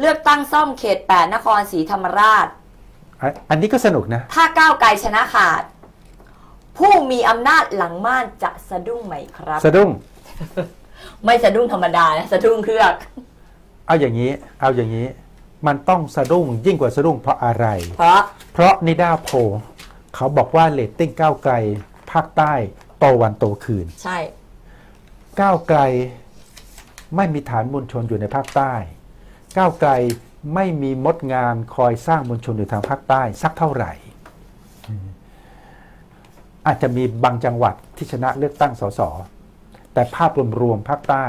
เลือกตั้งซ่อมเขต 8 นครศรีธรรมราช อะอันนี้ก็สนุกนะ ถ้าก้าวไกลชนะขาด ผู้มีอำนาจหลังม่านจะสะดุ้งไหมครับ สะดุ้ง ไม่สะดุ้งธรรมดานะสะดุ้งเครือกเอาอย่างนี้ เอาอย่างนี้ มันต้องสะดุ้งยิ่งกว่าสะดุ้งเพราะอะไร เพราะเพราะนิด้าโพลเขาบอกว่าเลตติ้งก้าวไกลภาคใต้โตวันโตคืน ใช่ ก้าวไกลไม่มีฐานมวลชนอยู่ในภาคใต้ ก้าวไกลไม่มีมดงานคอยสร้างมวลชนอยู่ทางภาคใต้สักเท่าไหร่อืมอาจจะมีบางจังหวัดที่ชนะเลือกตั้งสสแต่ภาพรวมๆภาคใต้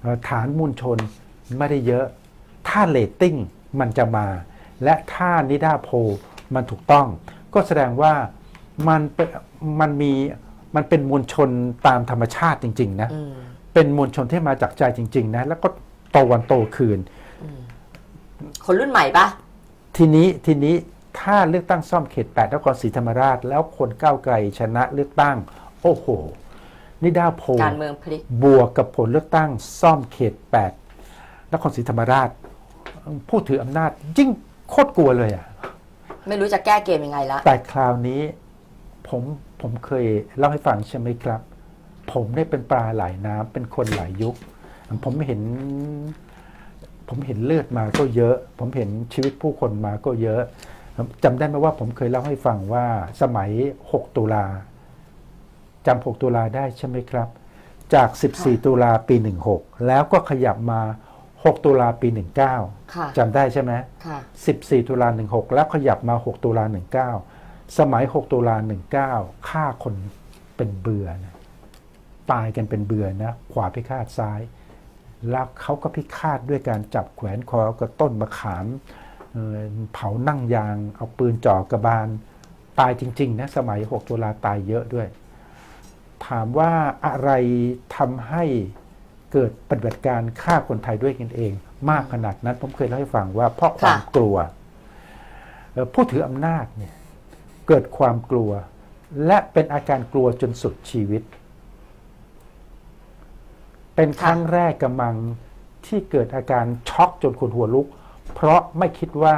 เอ่อฐานมวลชนไม่ได้เยอะ ถ้าเลตติ้งมันจะมา และถ้านิดาโพลมันถูกต้อง ก็แสดงว่ามันเป็นมันมีมันเป็นมวลชนตามธรรมชาติจริง ๆ นะอืมเป็นมวลชนที่มาจากใจจริง ๆ นะ แล้วก็โตวันโตคืน คนรุ่นใหม่ปะทีนี้ทีนี้ถ้าเลือกตั้งซ่อมเขต8นครศรีธรรมราช แล้วคนก้าวไกลชนะเลือกตั้ง โอ้โห นิดาโพลการเมืองพลิกบวกกับผลเลือกตั้งซ่อมเขต8นครศรีธรรมราช ผู้ถืออำนาจยิ่งโคตรกลัวเลยอะ ไม่รู้จะแก้เกมยังไงละ แต่คราวนี้ผมผมเคยเล่าให้ฟังใช่ไหมครับ ผมได้เป็นปลาหลายน้ำเป็นคนหลายยุค ผมเห็น ผมเห็นเลือดมาก็เยอะ ผมเห็นชีวิตผู้คนมาก็เยอะจำได้ไหมว่าผมเคยเล่าให้ฟังว่าสมัย 6 ตุลาจำ 6 ตุลาได้ใช่ไหมครับ จาก 14 ตุลาปี 16 แล้วก็ขยับมา 6 ตุลาปี 19ค่ะจำได้ใช่ไหมค่ะ14 ตุลา16 แล้วขยับมา 6 ตุลา19 สมัย 6 ตุลา19ฆ่าคนเป็นเบื่อนะตายกันเป็นเบื่อนะ ขวาพิฆาตซ้าย แล้วเขาก็พิฆาตด้วยการจับแขวนคอกับต้นมะขามเผานั่งยาง เอาปืนจ่อกระบาล ตายจริงๆนะสมัย 6 ตุลาตายเยอะด้วย ถามว่าอะไรทำให้เกิดปฏิบัติการฆ่าคนไทยด้วยกันเอง มากขนาดนั้นผมเคยเล่าให้ฟังว่าเพราะความกลัวผู้ถืออำนาจเนี่ยเกิดความกลัว และเป็นอาการกลัวจนสุดชีวิต เป็นครั้งแรกกำลังที่เกิดอาการช็อกจนขนหัวลุก เพราะไม่คิดว่า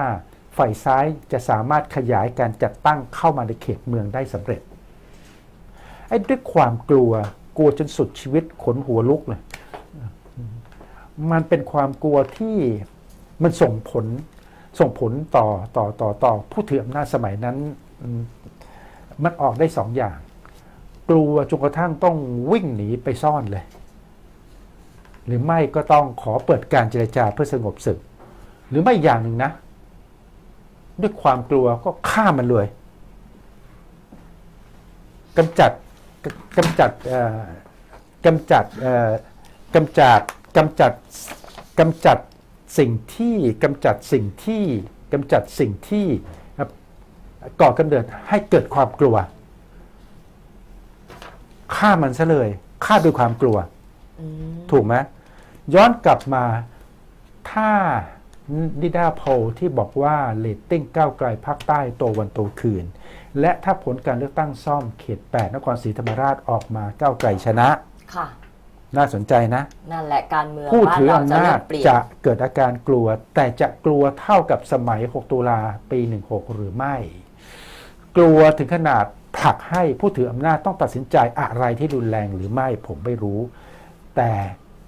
ฝ่ายซ้ายจะสามารถขยายการจัดตั้งเข้ามาในเขตเมืองได้สำเร็จไอ้ด้วยความกลัวกลัวจนสุดชีวิตขนหัวลุกเลยมันเป็นความกลัวที่มันส่งผลส่งผลต่อต่อต่อต่อผู้ถืออำนาจสมัยนั้นอืมมันออกได้สองอย่าง กลัวจนกระทั่งต้องวิ่งหนีไปซ่อนเลย หรือไม่ก็ต้องขอเปิดการเจรจาเพื่อสงบศึก หรือไม่อย่างหนึ่งนะ ด้วยความกลัวก็ฆ่ามันเลยกำจัดกกำจัดเอ่อกำจัดเอ่อกำจัดกำจัดกำจัดสิ่งที่กำจัดสิ่งที่กำจัดสิ่งที่ครับก่อกำเนิดให้เกิดความกลัวฆ่ามันซะเลยฆ่าด้วยความกลัวอืมถูกไหม ย้อนกลับมาถ้านิดาโพลที่บอกว่าเลตติ้งก้าวไกลภาคใต้โตวันโตคืน และถ้าผลการเลือกตั้งซ่อมเขต 8 นครศรีธรรมราชออกมาก้าวไกลชนะ ค่ะ น่าสนใจนะ นั่นแหละการเมืองผู้บ้านถือเราอำจะนาเริ่จมเปลี่ยนจะเกิดอาการกลัว แต่จะกลัวเท่ากับสมัย 6 ตุลาปี 16 หรือไม่ กลัวถึงขนาดผลักให้ผู้ถืออำนาจต้องตัดสินใจอะไรที่รุนแรงหรือไม่ผมไม่รู้ แต่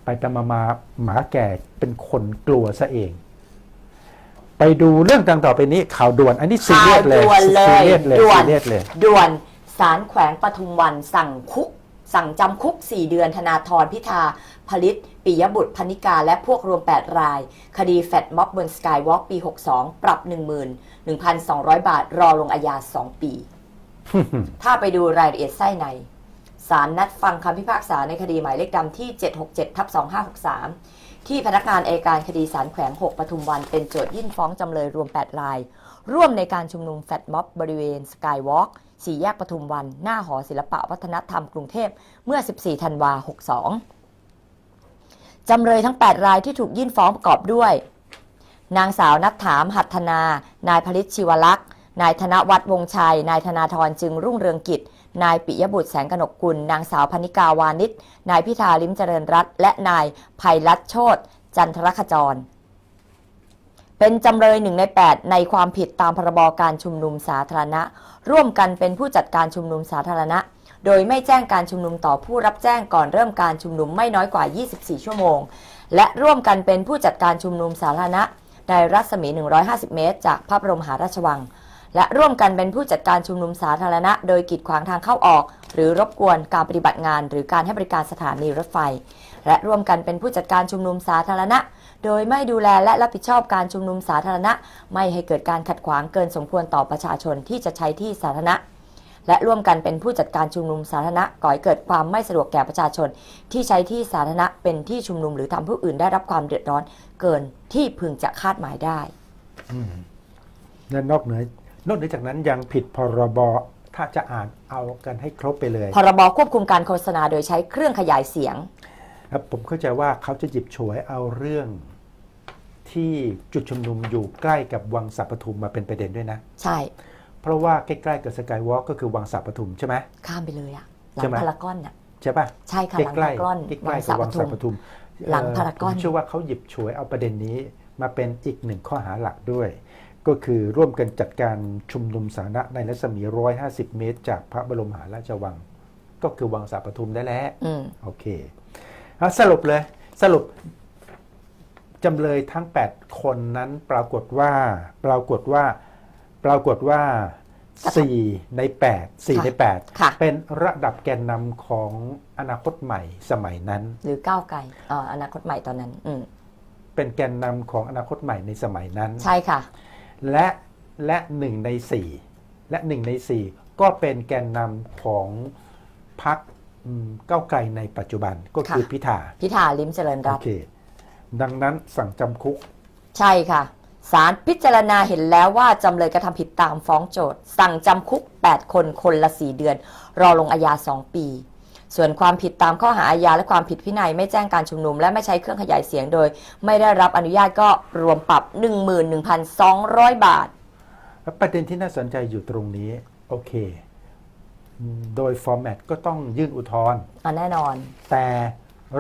ไปตามมาหมาแก่เป็นคนกลัวซะเอง ไปดูเรื่องดังต่อไปนี้ข่าวด่วน อันนี้ซีข่าเรีวยสเลยด่วนเลซียเรียสเลยด่วซีนเรียสเลยด่วนศาลแขวงปทุมวันสั่งคุก สั่งจำคุก 4 เดือนธนาธรพิธาผลิตปิยบุตรพนิกาและพวกรวม 8 ราย คดีแฟดม็อบบนสกายวอล์กปี 62 ปรับ1 1,200 บาท รอลงอาญา 2 ปี ถ้าไปดูรายละเอียดไส้ใน ศาลนัดฟังคำพิพากษาในคดีหมายเลขดำที่ 767ทับ2563 ที่พนักงานอัยการคดีศาลแขวง 6ปทุมวันเป็นโจทยื่นฟ้องจำเลยรวม 8 ราย ร่วมในการชุมนุมแฟดม็อบบริเวณสกายวอล์กสี่แยกปทุมวัน หน้าหอศิลปะวัฒนธรรมกรุงเทพเมื่อ 14 ธันวา 62 จำเลยทั้ง 8 รายที่ถูกยื่นฟ้องประกอบด้วย นางสาวนัทถามหัตถนา นายผลิตชีวลักษณ์นายธนวัฒน์วงศ์ชัย นายธนาธรจึงรุ่งเรืองกิจ นายปิยบุตรแสงกนกกุล นางสาวพนิกาวานิชนายพิธาลิมเจริญรัตน์และนายภัยรัตโชตจันทรขจร เป็นจำเลยหนึ่งใน 8 ในความผิดตามพรบการชุมนุมสาธารณะ ร่วมกันเป็นผู้จัดการชุมนุมสาธารณะ โดยไม่แจ้งการชุมนุมต่อผู้รับแจ้งก่อนเริ่มการชุมนุมไม่น้อยกว่า 24 ชั่วโมง และร่วมกันเป็นผู้จัดการชุมนุมสาธารณะในรัศมี 150 เมตร จากพระบรมหาราชวัง และร่วมกันเป็นผู้จัดการชุมนุมสาธารณะ โดยกีดขวางทางเข้าออก หรือรบกวนการปฏิบัติงาน หรือการให้บริการสถานีรถไฟ และร่วมกันเป็นผู้จัดการชุมนุมสาธารณะ โดยไม่ดูแลและรับผิดชอบการชุมนุมสาธารณะ ไม่ให้เกิดการขัดขวางเกินสมควรต่อประชาชนที่จะใช้ที่สาธารณะและร่วมกันเป็นผู้จัดการชุมนุมสาธารณะก่อให้เกิดความไม่สะดวกแก่ประชาชน ที่ใช้ที่สาธารณะเป็นที่ชุมนุมหรือทำผู้อื่นได้รับความเดือดร้อนเกินที่พึงจะคาดหมายได้และนอกเหนือ นอกเหนือจากนั้นยังผิดพรบถ้าจะอ่านเอากันให้ครบไปเลย พรบควบคุมการโฆษณาโดยใช้เครื่องขยายเสียง ครับผมเข้าใจว่าเขาจะหยิบฉวยเอาเรื่องที่จุดชุมนุมอยู่ใกล้กับวังสัปทุมมาเป็นประเด็นด้วยนะ ใช่ เพราะว่าใกล้ๆกับสกายวอล์กก็คือวังสัปทุมใช่ไหมข้ามไปเลยอะหลัใช่งไหม พารากอนอะ ใช่ปะใช่ค่ะใกหลังล้พารากอนๆใกวัล้งๆสากับปวังทุสัมปทุมหลังเพารากอนผมเชื่อว่าเขาหยิบฉวยเอาประเด็นนี้มาเป็นอีกหนึ่งข้อหาหลักด้วย ก็คือร่วมกันจัดการชุมนุมสาธารณะในรัศมี 150 เมตร จากพระบรมมหาราชวัง ก็คือวังสัปทุมได้แล้วอืมโอเคเอาสรุปเลย สรุปจำเลยทั้ง 8 คนนั้นปรากฏว่า ปรากฏว่า ปรากฏว่า 4 ใน 8 4 ในค่ะ8เป็นระดับแกนนำของอนาคตใหม่สมัยนั้น หรือก้าวไกลอ่าอนาคตใหม่ตอนนั้นอืมเป็นแกนนำของอนาคตใหม่ในสมัยนั้น ใช่ค่ะ และและหนึ่งในสี่และหนึ่งในสี่ก็เป็นแกนนำของพรรคอืมก้าวไกลในปัจจุบันก็คือค่ะพิธา พิธาลิมเจริญรัโอตน์เคดังนั้นสั่งจำคุก ใช่ค่ะศาลพิจารณาเห็นแล้วว่าจำเลยกระทำผิดตามฟ้องโจทย์ สั่งจำคุก 8 คนคนละ 4 เดือน รอลงอาญา 2 ปี ส่วนความผิดตามข้อหาอาญาและความผิดวินัยไม่แจ้งการชุมนุม และไม่ใช้เครื่องขยายเสียงโดย ไม่ได้รับอนุญาตก็รวมปรับ 11,200 บาท ประเด็นที่น่าสนใจอยู่ตรงนี้โอเคอืมโดยฟอร์แมตก็ต้องยื่นอุทธรณ์อะแน่นอน แต่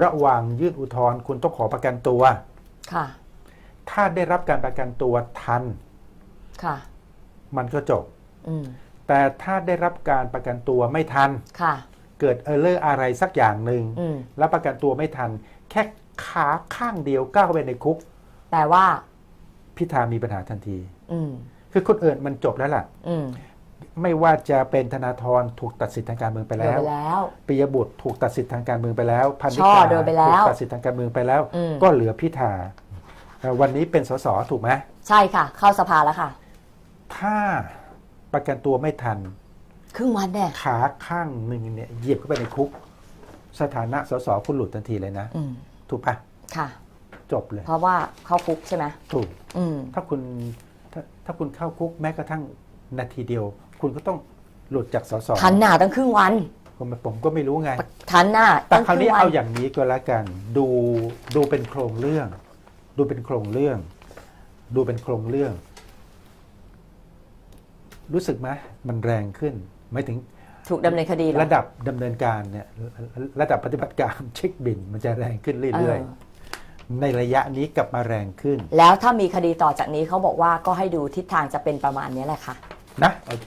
ระหว่างยื่นอุทธรณ์คุณต้องขอประกันตัว ค่ะ ถ้าได้รับการประกันตัวทัน ค่ะ มันก็จบ อืมแต่ถ้าได้รับการประกันตัวไม่ทัน ค่ะ เกิดเออร์เลอร์อะไรสักอย่างหนึ่งอืม แล้วประกันตัวไม่ทัน แค่ขาข้างเดียวก้าวเข้าไปในคุก แต่ว่า พิธามีปัญหาทันที อืม คือคนอื่นมันจบแล้วล่ะ อืมไม่ว่าจะเป็นธนาธรถูกตัดสิทธิ์ทางการเมืองไปโดนแล้ว ไปแล้ว ปิยบุตรถูกตัดสิทธิ์ทางการเมืองไปแล้วพันนิช่อกาโดนไปแล้วถูกตัดสิทธิ์ทางการเมืองไปแล้ว อืม ก็เหลือพิธาเอ่อวันนี้เป็นสสถูกไหมใช่ค่ะ เข้าสภาแล้วค่ะ ถ้าประกันตัวไม่ทัน ครึ่งวันเนี่ยขาข้างหนึ่งเนี่ยเหยียบเข้าไปในคุก สถานะสสคุณหลุดทันทีเลยนะ อืมถูกปะค่ะ จบเลย เพราะว่าเข้าคุกใช่ไหมถูก อืม ถ้าคุณถ้าถ้าคุณเข้าคุกแม้กระทั่งนาทีเดียว คุณก็ต้องหลุดจากสสทันหน้าตั้งครึ่งวัน ผมผมก็ไม่รู้ไง ทันหน้าแต่ตั้งคราวรึ่นี้งวัเอาอย่างนี้ก็แล้วกัน ดูดูเป็นโครงเรื่อง ดูเป็นโครงเรื่อง ดูเป็นโครงเรื่อง รู้สึกไหมมันแรงขึ้น หมายถึงถูกดำเนินคดีเหรอระดับดำเนินการเนี่ยระดับปฏิบัติการเช็คบินมันจะแรงขึ้นเรื่อยเออๆในระยะนี้กลับมาแรงขึ้น แล้วถ้ามีคดีต่อจากนี้เขาบอกว่าก็ให้ดูทิศทางจะเป็นประมาณนี้แหละค่ะนะโอเค